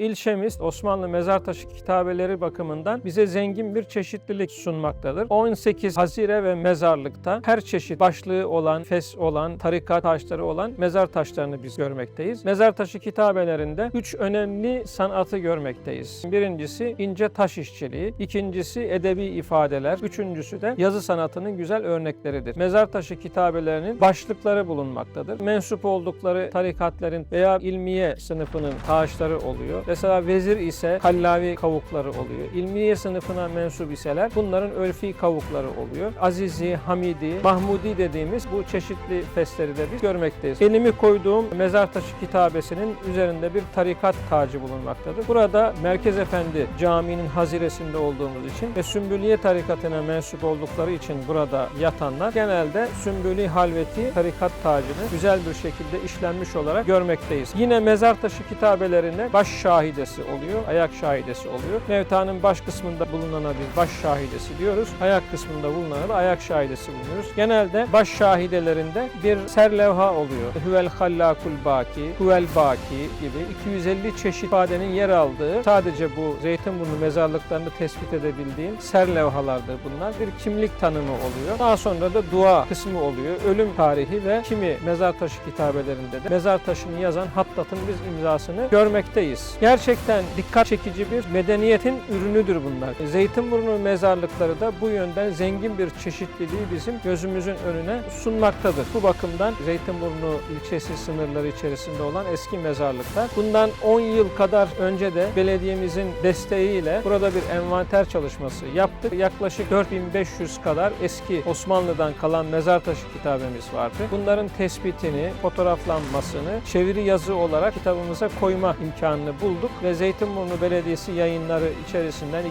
İlçemiz Osmanlı mezar taşı kitabeleri bakımından bize zengin bir çeşitlilik sunmaktadır. 18 hazire ve mezarlıkta her çeşit başlığı olan, fes olan, tarikat taşları olan mezar taşlarını biz görmekteyiz. Mezar taşı kitabelerinde üç önemli sanatı görmekteyiz. Birincisi ince taş işçiliği, ikincisi edebi ifadeler, üçüncüsü de yazı sanatının güzel örnekleridir. Mezar taşı kitabelerinin başlıkları bulunmaktadır. Mensup oldukları tarikatların veya ilmiye sınıfının taşları oluyor. Mesela vezir ise kallavi kavukları oluyor. İlmiye sınıfına mensup iseler bunların örfi kavukları oluyor. Azizi, Hamidi, Mahmudi dediğimiz bu çeşitli fesleri de biz görmekteyiz. Elimi koyduğum mezar taşı kitabesinin üzerinde bir tarikat tacı bulunmaktadır. Burada Merkez Efendi Camii'nin haziresinde olduğumuz için ve Sümbüliye tarikatına mensup oldukları için burada yatanlar genelde Sümbüli Halveti tarikat tacını güzel bir şekilde işlenmiş olarak görmekteyiz. Yine mezar taşı kitabelerine baş şahidesi oluyor, ayak şahidesi oluyor. Mevtanın baş kısmında bulunana biz baş şahidesi diyoruz. Ayak kısmında bulunana da ayak şahidesi bulunuyoruz. Genelde baş şahidelerinde bir serlevha oluyor. Huvel hallakul baki, huvel baki gibi 250 çeşit ifadenin yer aldığı sadece bu Zeytinburnu mezarlıklarını tespit edebildiğim serlevhalardır bunlar. Bir kimlik tanımı oluyor. Daha sonra da dua kısmı oluyor. Ölüm tarihi ve kimi mezar taşı kitabelerinde de mezar taşını yazan Hattat'ın biz imzasını görmekteyiz. Gerçekten dikkat çekici bir medeniyetin ürünüdür bunlar. Zeytinburnu mezarlıkları da bu yönden zengin bir çeşitliliği bizim gözümüzün önüne sunmaktadır. Bu bakımdan Zeytinburnu ilçesi sınırları içerisinde olan eski mezarlıklar. Bundan 10 yıl kadar önce de belediyemizin desteğiyle burada bir envanter çalışması yaptık. Yaklaşık 4500 kadar eski Osmanlı'dan kalan mezar taşı kitabemiz vardı. Bunların tespitini, fotoğraflanmasını çeviri yazı olarak kitabımıza koyma imkanını bulduk ve Zeytinburnu Belediyesi yayınları içerisinden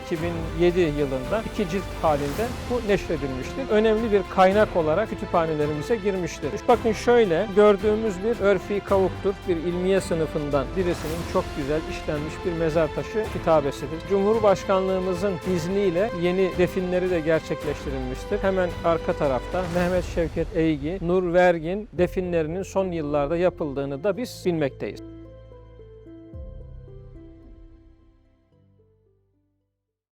2007 yılında iki cilt halinde bu neşredilmiştir. Önemli bir kaynak olarak kütüphanelerimize girmiştir. Bakın şöyle gördüğümüz bir örfi kavuktur. Bir ilmiye sınıfından birisinin çok güzel işlenmiş bir mezar taşı kitabesidir. Cumhurbaşkanlığımızın izniyle yeni definleri de gerçekleştirilmiştir. Hemen arka tarafta Mehmet Şevket Eygi, Nur Vergin definlerinin son yıllarda yapıldığını da biz bilmekteyiz.